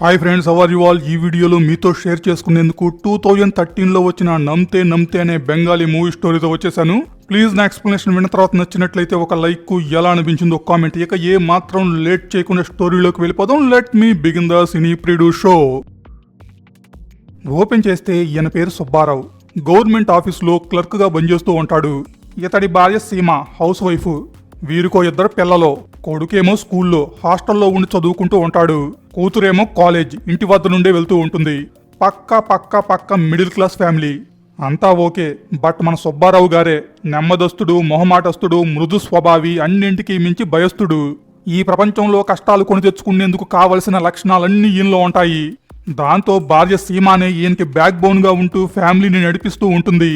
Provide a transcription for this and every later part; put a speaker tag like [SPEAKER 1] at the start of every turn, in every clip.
[SPEAKER 1] Hi friends how are you all ఈ వీడియోలో మీతో షేర్ చేసుకునేందుకు టూ థౌజండ్ థర్టీన్లో వచ్చిన నమ్తే నమ్తే అనే బెంగాలీ మూవీ స్టోరీతో వచ్చేసాను. ప్లీజ్ నా ఎక్స్ప్లెనేషన్ విన్న తర్వాత నచ్చినట్లయితే ఒక లైక్ ఎలా అనిపించిందో కామెంట్ ఇక ఏ మాత్రం లేట్ చేయకుండా స్టోరీలోకి వెళ్ళిపోదాం. లెట్ మీ బిగిన్ ద సినీ ప్రిడు షో ఓపెన్ చేస్తే ఈయన పేరు సుబ్బారావు. గవర్నమెంట్ ఆఫీసులో క్లర్క్గా పనిచేస్తూ ఉంటాడు. ఇతడి భార్య సీమ హౌస్ వైఫ్ వీరికో ఇద్దరు పిల్లలు. కొడుకేమో స్కూల్లో హాస్టల్లో ఉండి చదువుకుంటూ ఉంటాడు. కూతురేమో కాలేజ్ ఇంటి వద్ద నుండే వెళ్తూ ఉంటుంది. పక్క పక్క పక్క మిడిల్ క్లాస్ ఫ్యామిలీ. అంతా ఓకే బట్ మన సుబ్బారావు గారే నెమ్మదస్తుడు మొహమాటస్తుడు మృదు స్వభావి అన్నింటికీ మించి భయస్థుడు ఈ ప్రపంచంలో కష్టాలు కొని తెచ్చుకునేందుకు కావలసిన లక్షణాలన్నీ ఈయనలో ఉంటాయి. దాంతో భార్య సీమానే ఈయనకి బ్యాక్ బోన్గా ఉంటూ ఫ్యామిలీని నడిపిస్తూ ఉంటుంది.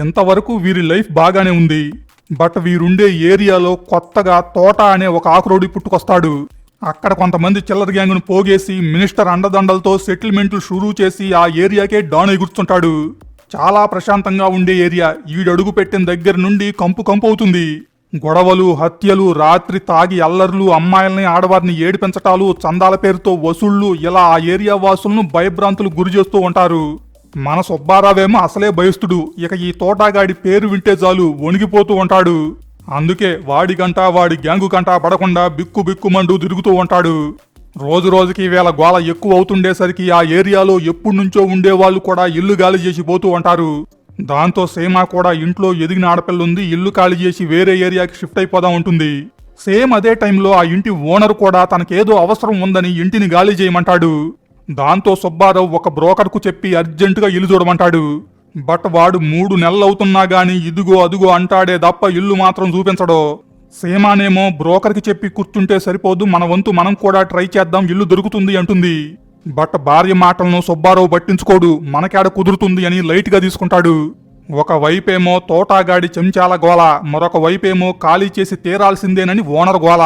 [SPEAKER 1] ఇంతవరకు వీరి లైఫ్ బాగానే ఉంది. బట్ వీరుండే ఏరియాలో కొత్తగా తోట అనే ఒక ఆకురోడి పుట్టుకొస్తాడు. అక్కడ కొంతమంది చిల్లర గ్యాంగును పోగేసి మినిస్టర్ అండదండలతో సెటిల్మెంట్లు షురూ చేసి ఆ ఏరియాకే డాన్ ఎగురుతుంటాడు. చాలా ప్రశాంతంగా ఉండే ఏరియా. ఈడడుగు పెట్టిన దగ్గర నుండి కంపు కంపు అవుతుంది. గొడవలు హత్యలు రాత్రి తాగి అల్లర్లు అమ్మాయిల్ని ఆడవారిని ఏడిపించటాలు చందాల పేరుతో వసూళ్ళు ఇలా ఆ ఏరియా వాసులను భయభ్రాంతులు గురి చేస్తూ ఉంటారు. మన సుబ్బారావేమో అసలే భయస్తుడు ఇక ఈ తోటాగాడి పేరు వింటే చాలు వణిగిపోతూ ఉంటాడు. అందుకే వాడి గంట వాడి గ్యాంగు కంట పడకుండా బిక్కు బిక్కుమంటూ తిరుగుతూ ఉంటాడు. రోజు రోజుకి వేళ గోళ ఎక్కువ అవుతుండేసరికి ఆ ఏరియాలో ఎప్పుడు నుంచో ఉండేవాళ్ళు కూడా ఇల్లు గాలి చేసి పోతూ ఉంటారు. దాంతో సేమ కూడా ఇంట్లో ఎదిగిన ఆడపిల్ల ఉంది ఇల్లు ఖాళీ చేసి వేరే ఏరియాకి షిఫ్ట్ అయిపోదాం ఉంటుంది. సేమ్ అదే టైంలో ఆ ఇంటి ఓనర్ కూడా తనకేదో అవసరం ఉందని ఇంటిని గాలి చేయమంటాడు. దాంతో సుబ్బారావు ఒక బ్రోకర్కు చెప్పి అర్జెంటుగా ఇల్లు చూడమంటాడు. బట్ వాడు మూడు నెలలు అవుతున్నా గాని ఇదిగో అదుగో అంటాడే తప్ప ఇల్లు మాత్రం చూపించడో. సీమానేమో బ్రోకర్కి చెప్పి కూర్చుంటే సరిపోదు మన వంతు మనం కూడా ట్రై చేద్దాం ఇల్లు దొరుకుతుంది అంటుంది. బట్ భార్య మాటలను సుబ్బారావు పట్టించుకోడు మనకేడ కుదురుతుంది అని లైట్గా తీసుకుంటాడు. ఒక వైపేమో తోటాగాడి చెంచాల గోల మరొక వైపేమో ఖాళీ చేసి తీరాల్సిందేనని ఓనర్ గోల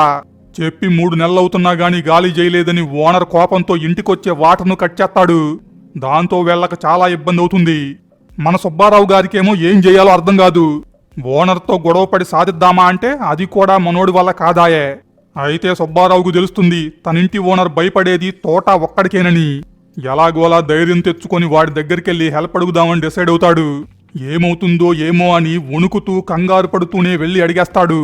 [SPEAKER 1] చెప్పి మూడు నెలలవుతున్నా గాని గాలి చేయలేదని ఓనర్ కోపంతో ఇంటికొచ్చే వాటర్ను కట్ చేస్తాడు. దాంతో వీళ్ళకి చాలా ఇబ్బంది అవుతుంది మన సుబ్బారావు గారికేమో ఏం చేయాలో అర్థం కాదు. ఓనర్తో గొడవపడి సాధిద్దామా అంటే అది కూడా మనోడి వల్ల కాదాయే. అయితే సుబ్బారావుకు తెలుస్తుంది తనింటి ఓనర్ భయపడేది తోట ఒక్కడికేనని. ఎలాగోలా ధైర్యం తెచ్చుకొని వాడి దగ్గరికెళ్ళి హెల్ప్ అడుగుదామని డిసైడ్ అవుతాడు. ఏమవుతుందో ఏమో అని వణుకుతూ కంగారు పడుతూనే వెళ్ళి అడిగేస్తాడు.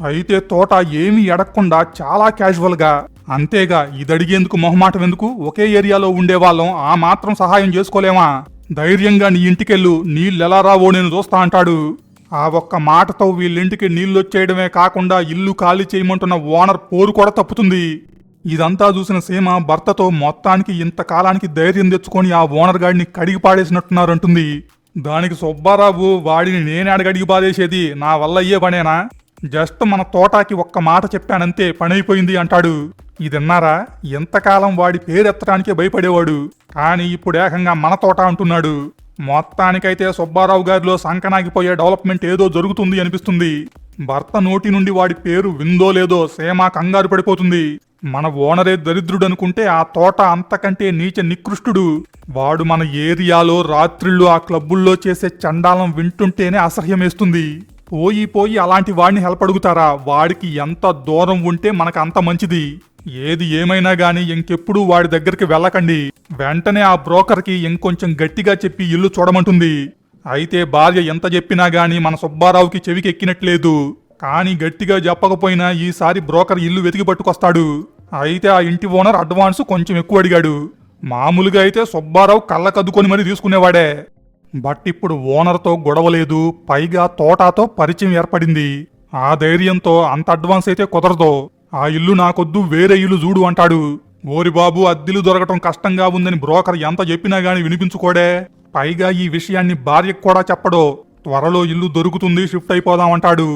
[SPEAKER 1] అయితే తోట ఏమీ ఎడగకుండా చాలా క్యాజువల్గా అంతేగా ఇది అడిగేందుకు మొహమాటం ఎందుకు? ఒకే ఏరియాలో ఉండేవాళ్ళం ఆ మాత్రం సహాయం చేసుకోలేమా? ధైర్యంగా నీ ఇంటికెళ్ళు నీళ్ళెలా రావో నేను చూస్తా అంటాడు. ఆ ఒక్క మాటతో వీళ్ళింటికి నీళ్ళొచ్చేయడమే కాకుండా ఇల్లు ఖాళీ చేయమంటున్న ఓనర్ పోరు కూడా తప్పుతుంది. ఇదంతా చూసిన సీమ భర్తతో మొత్తానికి ఇంతకాలానికి ధైర్యం తెచ్చుకొని ఆ ఓనర్ గాడిని కడిగి పాడేసినట్టున్నారంటుంది. దానికి సుబ్బారావు వాడిని నేనే అడగడిగి పాడేసేది నా వల్ల అయ్యే పనేనా? జస్ట్ మన తోటాకి ఒక్క మాట చెప్పానంతే పనైపోయింది అంటాడు. ఇదిన్నారా ఎంతకాలం వాడి పేరెత్తడానికే భయపడేవాడు. కానీ ఇప్పుడు ఏకంగా మన తోట అంటున్నాడు. మొత్తానికైతే సుబ్బారావు గారిలో సంకనాగిపోయే డెవలప్మెంట్ ఏదో జరుగుతుంది అనిపిస్తుంది. భర్త నోటి నుండి వాడి పేరు విందో లేదో సేమా కంగారు పడిపోతుంది. మన ఓనరే దరిద్రుడు అనుకుంటే ఆ తోట అంతకంటే నీచ నికృష్టుడు. వాడు మన ఏరియాలో రాత్రిళ్ళు ఆ క్లబ్బుల్లో చేసే చండాలం వింటుంటేనే అసహ్యమేస్తుంది. పోయి పోయి అలాంటి వాడిని హెల్ప్ అడుగుతారా? వాడికి ఎంత దూరం ఉంటే మనకు అంత మంచిది. ఏది ఏమైనా గాని ఇంకెప్పుడు వాడి దగ్గరికి వెళ్ళకండి. వెంటనే ఆ బ్రోకర్కి ఇంకొంచెం గట్టిగా చెప్పి ఇల్లు చూడమంటుంది. అయితే భార్య ఎంత చెప్పినా గాని మన సుబ్బారావుకి చెవికి ఎక్కినట్లేదు కానీ గట్టిగా చెప్పకపోయినా ఈసారి బ్రోకర్ ఇల్లు వెతికి పట్టుకొస్తాడు. అయితే ఆ ఇంటి ఓనర్ అడ్వాన్స్ కొంచెం ఎక్కువ అడిగాడు. మామూలుగా అయితే సుబ్బారావు కళ్ళకద్దుకొని మరీ తీసుకునేవాడే. బట్ ఇప్పుడు ఓనర్తో గొడవలేదు పైగా తోటాతో పరిచయం ఏర్పడింది. ఆ ధైర్యంతో అంత అడ్వాన్స్ అయితే కుదరదు. ఆ ఇల్లు నాకొద్దు వేరే ఇల్లు చూడు అంటాడు. ఓరి బాబు అద్దెలు దొరకటం కష్టంగా ఉందని బ్రోకర్ ఎంత చెప్పినా గాని వినిపించుకోడే. పైగా ఈ విషయాన్ని భార్యకు కూడా చెప్పడు. త్వరలో ఇల్లు దొరుకుతుంది షిఫ్ట్ అయిపోదామంటాడు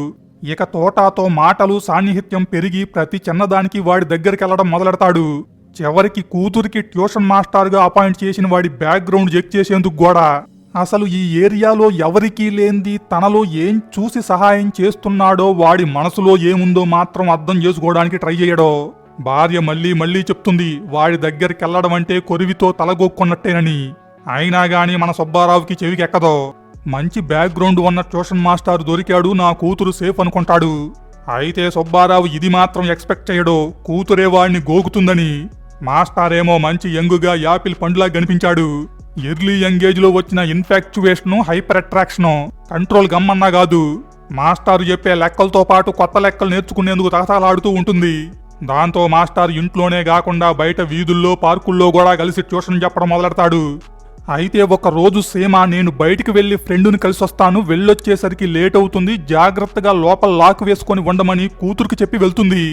[SPEAKER 1] ఇక తోటాతో మాటలు సాన్నిహిత్యం పెరిగి ప్రతి చిన్నదానికి వాడి దగ్గరికెళ్ళడం మొదలెడతాడు. చివరికి కూతురికి ట్యూషన్ మాస్టర్గా అపాయింట్ చేసిన వాడి బ్యాక్గ్రౌండ్ చెక్ చేసేందుకు కూడా. అసలు ఈ ఏరియాలో ఎవరికీ లేంది తనలో ఏం చూసి సహాయం చేస్తున్నాడో వాడి మనసులో ఏముందో మాత్రం అర్థం చేసుకోవడానికి ట్రై చేయడో? భార్య మళ్ళీ మళ్ళీ చెప్తుంది వాడి దగ్గరికి వెళ్ళడం అంటే కొరివితో తలగొక్కున్నట్టేనని. అయినా గాని మన సుబ్బారావుకి చెవికి ఎక్కదో మంచి బ్యాక్గ్రౌండ్ ఉన్న ట్యూషన్ మాస్టర్ దొరికాడు నా కూతురు సేఫ్ అనుకుంటాడు. అయితే సుబ్బారావు ఇది మాత్రం ఎక్స్పెక్ట్ చేయడు కూతురే వాడిని గోకుతుందని. మాస్టర్ ఏమో మంచి యంగుగా యాపిల్ పండులా కనిపించాడు ఎర్లీ యంగేజ్లో వచ్చిన ఇన్ఫాక్చువేషను హైపర్ అట్రాక్షను కంట్రోల్ గమ్మన్నా కాదు. మాస్టారు చెప్పే లెక్కలతో పాటు కొత్త లెక్కలు నేర్చుకునేందుకు తహతలాడుతూ ఉంటుంది. దాంతో మాస్టర్ ఇంట్లోనే కాకుండా బయట వీధుల్లో పార్కుల్లో కూడా కలిసి ట్యూషన్ చెప్పడం మొదలెడతాడు. అయితే ఒక రోజు సీమ నేను బయటికి వెళ్ళి ఫ్రెండుని కలిసి వస్తాను వెళ్ళొచ్చేసరికి లేట్ అవుతుంది జాగ్రత్తగా లోపల లాక్ వేసుకొని ఉండమని కూతురికి చెప్పి వెళ్తుంది.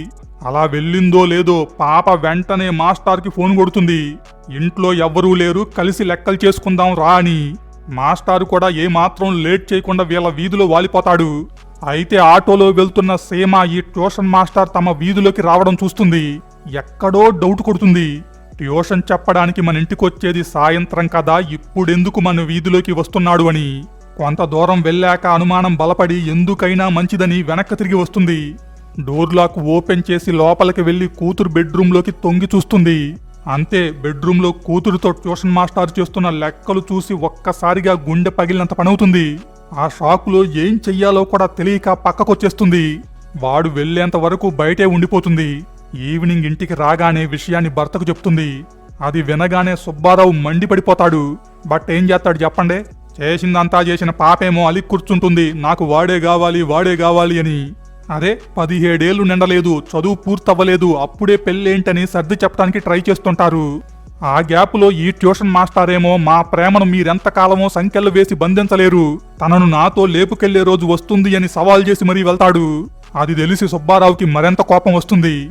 [SPEAKER 1] అలా వెళ్ళిందో లేదో పాప వెంటనే మాస్టార్కి ఫోన్ కొడుతుంది. ఇంట్లో ఎవ్వరూ లేరు కలిసి లెక్కలు చేసుకుందాం రా అని. మాస్టారు కూడా ఏమాత్రం లేట్ చేయకుండా వీళ్ళ వీధిలో వాలిపోతాడు. అయితే ఆటోలో వెళ్తున్న సీమ ఈ ట్యూషన్ మాస్టర్ తమ వీధిలోకి రావడం చూస్తుంది. ఎక్కడో డౌట్ కొడుతుంది. ట్యూషన్ చెప్పడానికి మన ఇంటికొచ్చేది సాయంత్రం కదా ఇప్పుడెందుకు మన వీధిలోకి వస్తున్నాడు అని. కొంత దూరం వెళ్ళాక అనుమానం బలపడి ఎందుకైనా మంచిదని వెనక్కి తిరిగి వస్తుంది. డోర్ లాక్ ఓపెన్ చేసి లోపలికి వెళ్ళి కూతురు బెడ్రూమ్లోకి తొంగి చూస్తుంది. అంతే బెడ్రూమ్లో కూతురుతో ట్యూషన్ మాస్టర్ చేస్తున్న లెక్కలు చూసి ఒక్కసారిగా గుండె పగిలినంత పనవుతుంది. ఆ షాకులో ఏం చెయ్యాలో కూడా తెలియక పక్కకొచ్చేస్తుంది. వాడు వెళ్ళేంత వరకు బయటే ఉండిపోతుంది. ఈవినింగ్ ఇంటికి రాగానే విషయాన్ని భర్తకు చెప్తుంది. అది వినగానే సుబ్బారావు మండిపడిపోతాడు. బట్ ఏం చేస్తాడు చెప్పండి? చేసిందంతా చేసిన పాపేమో అలి కూర్చుంటుంది నాకు వాడే కావాలి వాడే కావాలి అని. అదే పదిహేడేళ్ళు నిండలేదు చదువు పూర్తవ్వలేదు అప్పుడే పెళ్ళేంటని సర్ది చెప్పడానికి ట్రై చేస్తుంటారు. ఆ గ్యాప్లో ఈ ట్యూషన్ మాస్టారేమో మా ప్రేమను మీరెంతకాలమో సంఖ్యలు వేసి బంధించలేరు. తనను నాతో లేపుకెళ్ళే రోజు వస్తుంది అని సవాల్ చేసి మరీ వెళ్తాడు. అది తెలిసి సుబ్బారావుకి మరెంత కోపం వస్తుంది.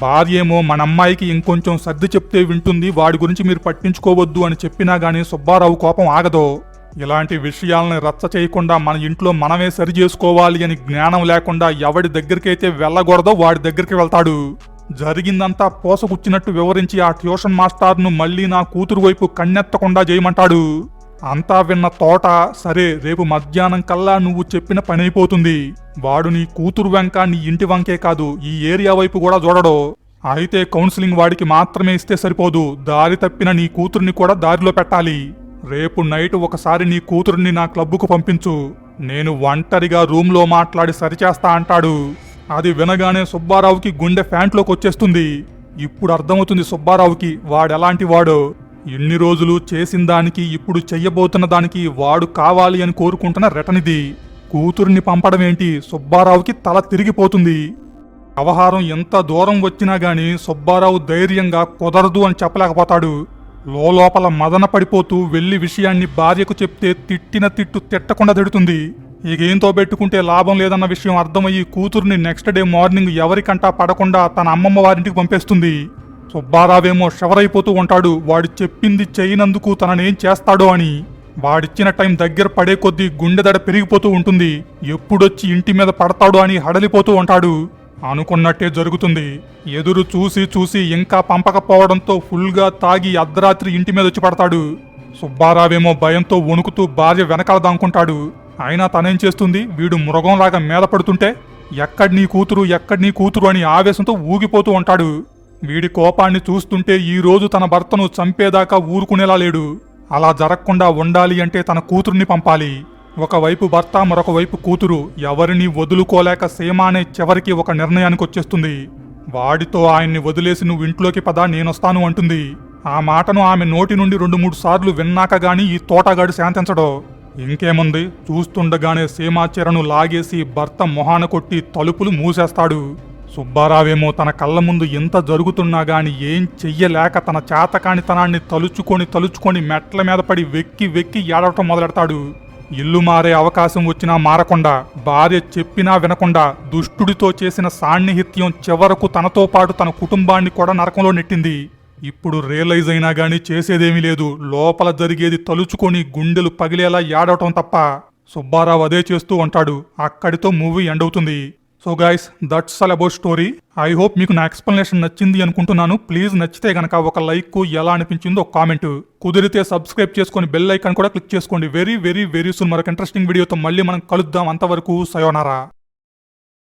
[SPEAKER 1] భార్యేమో మన అమ్మాయికి ఇంకొంచెం సర్ది చెప్తే వింటుంది వాడి గురించి మీరు పట్టించుకోవద్దు అని చెప్పినా గానీ సుబ్బారావు కోపం ఆగదు. ఇలాంటి విషయాలను రచ్చ చేయకుండా మన ఇంట్లో మనమే సరి చేసుకోవాలి అని జ్ఞానం లేకుండా ఎవడి దగ్గరికైతే వెళ్ళకూడదో వాడి దగ్గరికి వెళ్తాడు. జరిగిందంతా పోసగుచ్చినట్టు వివరించి ఆ ట్యూషన్ మాస్టర్ను మళ్ళీ నా కూతురు వైపు కన్నెత్తకుండా చేయమంటాడు. అంతా విన్న తోట సరే రేపు మధ్యాహ్నం కల్లా నువ్వు చెప్పిన పని అయిపోతుంది. వాడు నీ కూతురు వెంక నీ ఇంటి వంకే కాదు ఈ ఏరియా వైపు కూడా చూడడు. అయితే కౌన్సిలింగ్ వాడికి మాత్రమే ఇస్తే సరిపోదు. దారి తప్పిన నీ కూతుర్ని కూడా దారిలో పెట్టాలి. రేపు నైట్ ఒకసారి నీ కూతురుని నా క్లబ్బుకు పంపించు. నేను ఒంటరిగా రూమ్లో మాట్లాడి సరిచేస్తా అంటాడు. అది వినగానే సుబ్బారావుకి గుండె ఫ్యాంట్లోకి వచ్చేస్తుంది. ఇప్పుడు అర్థమవుతుంది సుబ్బారావుకి వాడెలాంటి వాడో. ఇన్ని రోజులు చేసిన దానికి ఇప్పుడు చెయ్యబోతున్న దానికి వాడు కావాలి అని కోరుకుంటున్న రెటనిది. కూతుర్ని పంపడం ఏంటి? సుబ్బారావుకి తల తిరిగిపోతుంది. వ్యవహారం ఎంత దూరం వచ్చినా గాని సుబ్బారావు ధైర్యంగా కుదరదు అని చెప్పలేకపోతాడు. లోపల మదన పడిపోతూ వెళ్ళి విషయాన్ని భార్యకు చెప్తే తిట్టిన తిట్టు తిట్టకుండా తిడుతుంది. ఇకేంతో పెట్టుకుంటే లాభం లేదన్న విషయం అర్థమయ్యి కూతుర్ని నెక్స్ట్ డే మార్నింగ్ ఎవరికంటా పడకుండా తన అమ్మమ్మ వారింటికి పంపేస్తుంది. సుబ్బారావేమో షవరైపోతూ ఉంటాడు. వాడు చెప్పింది చేయనందుకు తననేం చేస్తాడో అని. వాడిచ్చిన టైం దగ్గర పడే కొద్దీ గుండెదడ పెరిగిపోతూ ఉంటుంది. ఎప్పుడొచ్చి ఇంటి మీద పడతాడో అని హడలిపోతూ ఉంటాడు. అనుకున్నట్టే జరుగుతుంది. ఎదురు చూసి చూసి ఇంకా పంపకపోవడంతో ఫుల్గా తాగి అర్ధరాత్రి ఇంటి మీద వచ్చి పడతాడు. సుబ్బారావేమో భయంతో వణుకుతూ భార్య వెనకాల దాంకుంటాడు. అయినా తనేం చేస్తుంది? వీడు మృగంలాగా మీద పడుతుంటే ఎక్కడి నీ కూతురు ఎక్కడి నీ కూతురు అని ఆవేశంతో ఊగిపోతూ ఉంటాడు. వీడి కోపాన్ని చూస్తుంటే ఈరోజు తన భర్తను చంపేదాకా ఊరుకునేలా లేడు. అలా జరగకుండా ఉండాలి అంటే తన కూతుర్ని పంపాలి. ఒకవైపు భర్త మరొక వైపు కూతురు. ఎవరిని వదులుకోలేక సీమానే చివరికి ఒక నిర్ణయానికి వచ్చేస్తుంది. వాడితో ఆయన్ని వదిలేసి నువ్వు ఇంట్లోకి పదా నేనొస్తాను అంటుంది. ఆ మాటను ఆమె నోటి నుండి రెండు మూడు సార్లు విన్నాక గాని ఈ తోటగాడు శాంతించడో. ఇంకేముంది? చూస్తుండగానే సీమాచరణు లాగేసి భర్త మొహాన కొట్టి తలుపులు మూసేస్తాడు. సుబ్బారావేమో తన కళ్ళ ముందు ఎంత జరుగుతున్నా గాని ఏం చెయ్యలేక తన చేతకానితనాన్ని తలుచుకొని తలుచుకొని మెట్ల మీద పడి వెక్కి వెక్కి ఏడవటం మొదలెడతాడు. ఇల్లు మారే అవకాశం వచ్చినా మారకుండా భార్య చెప్పినా వినకుండా దుష్టుడితో చేసిన సాన్నిహిత్యం చివరకు తనతో పాటు తన కుటుంబాన్ని కూడా నరకంలో నెట్టింది. ఇప్పుడు రియలైజ్ అయినా గానీ చేసేదేమీ లేదు. లోపల జరిగేది తలుచుకొని గుండెలు పగిలేలా ఏడవటం తప్ప సుబ్బారావు అదే చేస్తూ ఉంటాడు. అక్కడితో మూవీ ఎండ్ అవుతుంది. So guys that's all about story I hope మీకు నా ఎక్స్ప్లెనేషన్ నచ్చింది అనుకుంటున్నాను. ప్లీజ్ నచ్చితే గనక ఒక లైక్ ఎలా అనిపించిందో ఒక కామెంట్ కుదిరితే సబ్స్క్రైబ్ చేసుకొని బెల్ ఐకాన్ కూడా క్లిక్ చేసుకోండి. వెరీ వెరీ వెరీ సూన్ మరొక ఇంట్రెస్టింగ్ వీడియోతో మళ్ళీ మనం కలుద్దాం. అంతవరకు సయోనారా